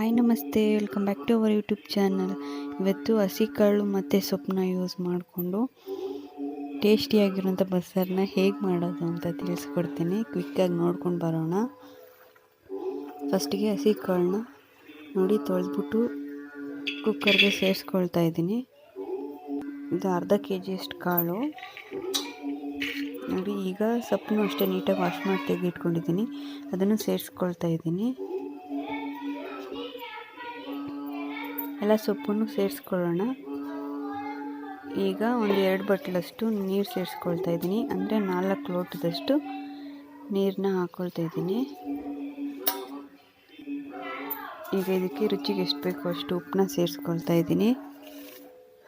Hi ನಮಸ್ತೆ. Welcome back to our YouTube channel ಇವತ್ತು ಹಸಿ ಕಾಳು ಮತ್ತು ಸೊಪ್ಪನ್ನ ಯೂಸ್ ಮಾಡಿಕೊಂಡು ಟೇಸ್ಟಿಯಾಗಿರೋಂಥ ಬಸ್ಸಾರನ್ನ ಹೇಗೆ ಮಾಡೋದು ಅಂತ ತಿಳಿಸ್ಕೊಡ್ತೀನಿ. ಕ್ವಿಕ್ಕಾಗಿ ನೋಡ್ಕೊಂಡು ಬರೋಣ. ಫಸ್ಟಿಗೆ ಹಸಿ ಕಾಳನ್ನ ನೋಡಿ ತೊಳೆದ್ಬಿಟ್ಟು ಕುಕ್ಕರ್ಗೆ ಸೇರಿಸ್ಕೊಳ್ತಾ ಇದ್ದೀನಿ. ಇದು ಅರ್ಧ ಕೆ ಜಿಯಷ್ಟು ಕಾಳು. ನೋಡಿ, ಈಗ ಸೊಪ್ಪನ್ನು ಅಷ್ಟೇ ನೀಟಾಗಿ ವಾಶ್ ಮಾಡಿ ತೆಗೆದಿಟ್ಕೊಂಡಿದ್ದೀನಿ. ಅದನ್ನು ಸೇರಿಸ್ಕೊಳ್ತಾ ಇದ್ದೀನಿ. ಎಲ್ಲ ಸೊಪ್ಪನ್ನು ಸೇರಿಸ್ಕೊಳ್ಳೋಣ. ಈಗ ಒಂದು ಎರಡು ಬಟ್ಲಷ್ಟು ನೀರು ಸೇರಿಸ್ಕೊಳ್ತಾ ಇದ್ದೀನಿ. ಅಂದರೆ ನಾಲ್ಕು ಲೋಟದಷ್ಟು ನೀರನ್ನ ಹಾಕ್ಕೊಳ್ತಾ ಇದ್ದೀನಿ. ಈಗ ಇದಕ್ಕೆ ರುಚಿಗೆ ಎಷ್ಟು ಬೇಕೋ ಅಷ್ಟು ಉಪ್ಪನ್ನ ಸೇರಿಸ್ಕೊಳ್ತಾ ಇದ್ದೀನಿ.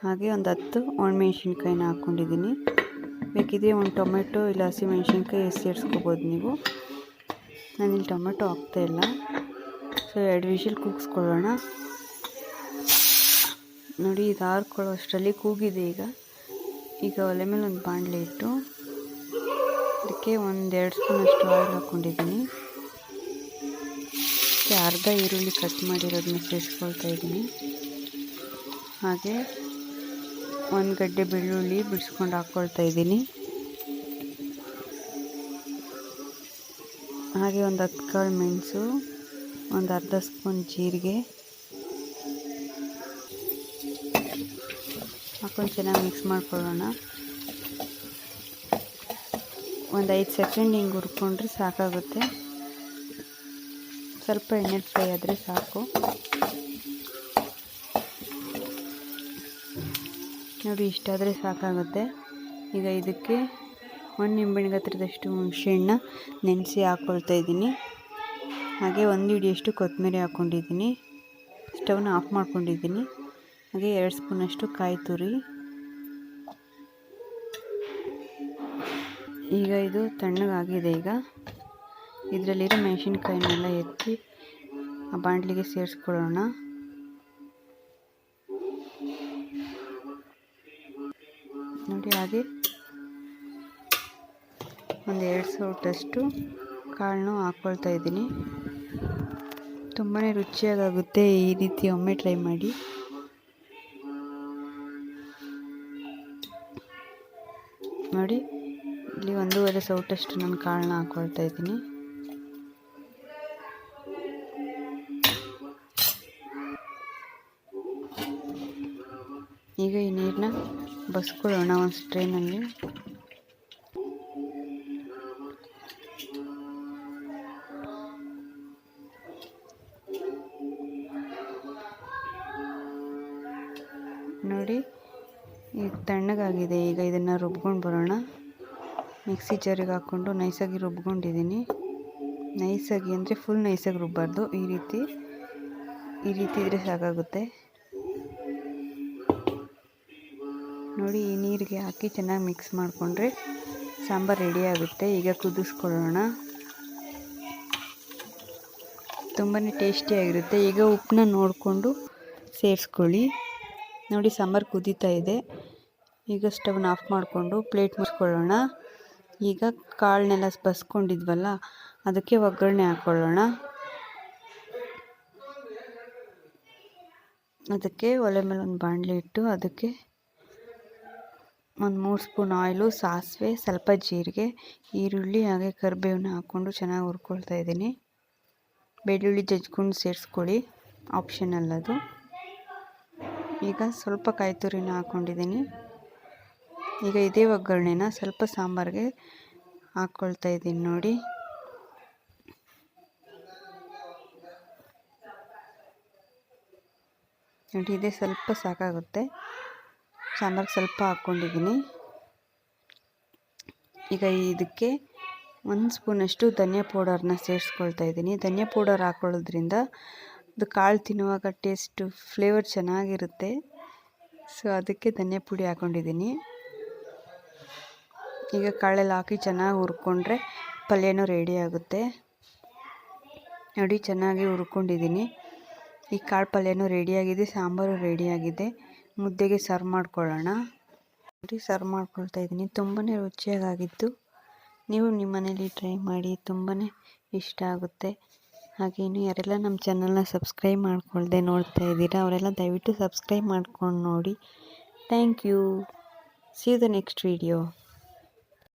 ಹಾಗೆ ಒಂದು ಹತ್ತು ಒಣಮೆಣ್ಸಿನ್ಕಾಯಿನ ಹಾಕ್ಕೊಂಡಿದ್ದೀನಿ ಬೇಕಿದ್ರೆ ಒಂದು ಟೊಮೆಟೊ ಇಲ್ಲ ಹಸಿಮೆಣ್ಸಿನ್ಕಾಯಿ ಸೇರಿಸ್ಕೋಬೋದು ನೀವು. ನಾನಿಲ್ಲಿ ಟೊಮೆಟೊ ಹಾಕ್ತಾಯಿಲ್ಲ ಸೊ ಎರಡು ವಿಷಲ್ ಕೂಗಿಸ್ಕೊಳ್ಳೋಣ. ನೋಡಿ, ಇದು ಹಾರ್ಕೊಳ್ಳೋ ಅಷ್ಟರಲ್ಲಿ ಕೂಗಿದೆ ಈಗ. ಈಗ ಒಲೆ ಮೇಲೆ ಒಂದು ಬಾಣಲೆ ಇಟ್ಟು ಅದಕ್ಕೆ ಒಂದು ಎರಡು ಸ್ಪೂನಷ್ಟು ಆಯಿಲ್ ಹಾಕ್ಕೊಂಡಿದ್ದೀನಿ. ಅದಕ್ಕೆ ಅರ್ಧ ಈರುಳ್ಳಿ ಕಟ್ ಮಾಡಿರೋದನ್ನ ಸೇರಿಸ್ಕೊಳ್ತಾ ಇದ್ದೀನಿ. ಹಾಗೆ ಒಂದು ಗಡ್ಡೆ ಬೆಳ್ಳುಳ್ಳಿ ಬಿಡಿಸ್ಕೊಂಡು ಹಾಕ್ಕೊಳ್ತಾ ಇದ್ದೀನಿ. ಹಾಗೆ ಒಂದು ಹತ್ತು ಕಾಳು ಮೆಣಸು, ಒಂದು ಅರ್ಧ ಸ್ಪೂನ್ ಜೀರಿಗೆ ಹಾಕೊಂಡು ಚೆನ್ನಾಗಿ ಮಿಕ್ಸ್ ಮಾಡ್ಕೊಳ್ಳೋಣ. ಒಂದು ಐದು ಸೆಕೆಂಡ್ ಹಿಂಗೆ ಹುರ್ಕೊಂಡ್ರೆ ಸಾಕಾಗುತ್ತೆ. ಸ್ವಲ್ಪ ಎಣ್ಣೆ ಫ್ರೈ ಆದರೆ ಸಾಕು. ನೋಡಿ ಇಷ್ಟಾದರೆ ಸಾಕಾಗುತ್ತೆ. ಈಗ ಇದಕ್ಕೆ ಒಂದು ನಿಂಬೆಣ್ಣಿಗೆ ಹತ್ತಿರದಷ್ಟು ಹುಣಸೆ ಹುಣಸೆಹಣ್ಣ ನೆನೆಸಿ ಹಾಕ್ಕೊಳ್ತಾ ಇದ್ದೀನಿ. ಹಾಗೆ ಒಂದು ಹಿಡಿಯಷ್ಟು ಕೊತ್ತಂಬರಿ ಹಾಕ್ಕೊಂಡಿದ್ದೀನಿ ಸ್ಟವ್ನ ಆಫ್ ಮಾಡ್ಕೊಂಡಿದ್ದೀನಿ. ಹಾಗೆ ಎರಡು ಸ್ಪೂನಷ್ಟು ಕಾಯಿ ತುರಿ. ಈಗ ಇದು ತಣ್ಣಗಾಗಿದೆ ಈಗ. ಇದರಲ್ಲಿರೋ ಮೆಣಸಿನ್ಕಾಯಿನೆಲ್ಲ ಎತ್ತಿ ಆ ಬಾಂಡ್ಲಿಗೆ ಸೇರಿಸ್ಕೊಳ್ಳೋಣ. ನೋಡಿ ಹಾಗೆ ಒಂದು ಎರಡು ಸೌಟಷ್ಟು ಕಾಳನ್ನು ಹಾಕ್ಕೊಳ್ತಾ ಇದ್ದೀನಿ. ತುಂಬಾ ರುಚಿಯಾಗುತ್ತೆ ಈ ರೀತಿ ಒಮ್ಮೆ ಟ್ರೈ ಮಾಡಿ. ನೋಡಿ ಇಲ್ಲಿ ಒಂದೂವರೆ ಸೌಟಷ್ಟು ನಾನು ಕಾಳನ್ನ ಹಾಕ್ಕೊಳ್ತಾ ಇದ್ದೀನಿ. ಈಗ ಈ ನೀರನ್ನ ಬಸ್ಕೊಳ್ಳೋಣ ಒಂದು ಸ್ಟ್ರೈನಲ್ಲಿ. ನೋಡಿ. ಈಗ ತಣ್ಣಗಾಗಿದೆ. ಈಗ ಇದನ್ನು ರುಬ್ಕೊಂಡು ಬರೋಣ. ಮಿಕ್ಸಿ ಜಾರಿಗೆ ಹಾಕ್ಕೊಂಡು ನೈಸಾಗಿ ರುಬ್ಕೊಂಡಿದ್ದೀನಿ. ನೈಸಾಗಿ ಅಂದರೆ ಫುಲ್ ನೈಸಾಗಿ ರುಬ್ಬಾರ್ದು. ಈ ರೀತಿ ಈ ರೀತಿ ಇದ್ರೆ ಸಾಕಾಗುತ್ತೆ. ನೋಡಿ, ಈ ನೀರಿಗೆ ಹಾಕಿ ಚೆನ್ನಾಗಿ ಮಿಕ್ಸ್ ಮಾಡಿಕೊಂಡ್ರೆ ಸಾಂಬಾರು ರೆಡಿ ಆಗುತ್ತೆ. ಈಗ ಕುದಿಸ್ಕೊಳ್ಳೋಣ. ತುಂಬಾ ಟೇಸ್ಟಿಯಾಗಿರುತ್ತೆ ಈಗ ಉಪ್ಪನ್ನ ನೋಡಿಕೊಂಡು ಸೇರಿಸ್ಕೊಳ್ಳಿ. ನೋಡಿ ಸಾಂಬಾರು ಕುದೀತಾ ಇದೆ. ಈಗ ಸ್ಟವ್ನ ಆಫ್ ಮಾಡಿಕೊಂಡು ಪ್ಲೇಟ್ ಮುಚ್ಕೊಳ್ಳೋಣ. ಈಗ ಕಾಳನ್ನೆಲ್ಲ ಬಸ್ಕೊಂಡಿದ್ವಲ್ಲ, ಅದಕ್ಕೆ ಒಗ್ಗರಣೆ ಹಾಕ್ಕೊಳ್ಳೋಣ ಅದಕ್ಕೆ ಒಲೆ ಮೇಲೆ ಒಂದು ಬಾಣಲೆ ಇಟ್ಟು ಅದಕ್ಕೆ ಒಂದು ಮೂರು ಸ್ಪೂನ್ ಆಯಿಲು, ಸಾಸಿವೆ, ಸ್ವಲ್ಪ ಜೀರಿಗೆ, ಈರುಳ್ಳಿ ಹಾಗೆ ಕರಿಬೇವನ್ನ ಹಾಕ್ಕೊಂಡು ಚೆನ್ನಾಗಿ ಹುರ್ಕೊಳ್ತಾ ಇದ್ದೀನಿ. ಬೆಳ್ಳುಳ್ಳಿ ಜಜ್ಕೊಂಡು ಸೇರಿಸ್ಕೊಳ್ಳಿ. ಆಪ್ಷನಲ್ ಅದು. ಈಗ ಸ್ವಲ್ಪ ಕಾಯಿ ತುರಿನ ಹಾಕ್ಕೊಂಡಿದ್ದೀನಿ ಈಗ ಇದೇ ಒಗ್ಗರಣೆನ ಸ್ವಲ್ಪ ಸಾಂಬಾರಿಗೆ ಹಾಕ್ಕೊಳ್ತಾ ಇದ್ದೀನಿ ನೋಡಿ. ನೋಡಿ, ಇದೇ ಸ್ವಲ್ಪ ಸಾಕಾಗುತ್ತೆ. ಸಾಂಬಾರಿಗೆ ಸ್ವಲ್ಪ ಹಾಕ್ಕೊಂಡಿದ್ದೀನಿ ಈಗ ಇದಕ್ಕೆ ಒಂದು ಸ್ಪೂನಷ್ಟು ಧನಿಯಾ ಪೌಡರ್ನ ಸೇರಿಸ್ಕೊಳ್ತಾ ಇದ್ದೀನಿ. ಧನಿಯಾ ಪೌಡರ್ ಹಾಕೊಳ್ಳೋದ್ರಿಂದ ಅದು ಕಾಳು ತಿನ್ನುವಾಗ ಟೇಸ್ಟು ಫ್ಲೇವರ್ ಚೆನ್ನಾಗಿರುತ್ತೆ. ಸೊ ಅದಕ್ಕೆ ಧನಿಯಾ ಪುಡಿ ಹಾಕ್ಕೊಂಡಿದ್ದೀನಿ ಈಗ ಕಾಳೆಲ್ಲ ಹಾಕಿ ಚೆನ್ನಾಗಿ ಹುರ್ಕೊಂಡ್ರೆ ಪಲ್ಯನೂ ರೆಡಿ ಆಗುತ್ತೆ. ನೋಡಿ, ಚೆನ್ನಾಗಿ ಹುರ್ಕೊಂಡಿದ್ದೀನಿ. ಈ ಕಾಳು ಪಲ್ಯನೂ ರೆಡಿಯಾಗಿದೆ ಸಾಂಬಾರು ರೆಡಿಯಾಗಿದೆ ಮುದ್ದೆಗೆ ಸರ್ವ್ ಮಾಡ್ಕೊಳ್ಳೋಣ. ನೋಡಿ ಸರ್ವ್ ಮಾಡ್ಕೊಳ್ತಾ ಇದ್ದೀನಿ. ತುಂಬಾ ರುಚಿಯಾಗಿತ್ತು ನೀವು ನಿಮ್ಮ ಮನೇಲಿ ಟ್ರೈ ಮಾಡಿ ತುಂಬಾ ಇಷ್ಟ ಆಗುತ್ತೆ. ಹಾಗೆ ಇನ್ನು ಯಾರೆಲ್ಲ ನಮ್ಮ ಚಾನಲ್ನ ಸಬ್ಸ್ಕ್ರೈಬ್ ಮಾಡ್ಕೊಳ್ದೆ ನೋಡ್ತಾ ಇದ್ದೀರಾ, ಅವರೆಲ್ಲ ದಯವಿಟ್ಟು ಸಬ್ಸ್ಕ್ರೈಬ್ ಮಾಡ್ಕೊಂಡು ನೋಡಿ. Thank you see the next video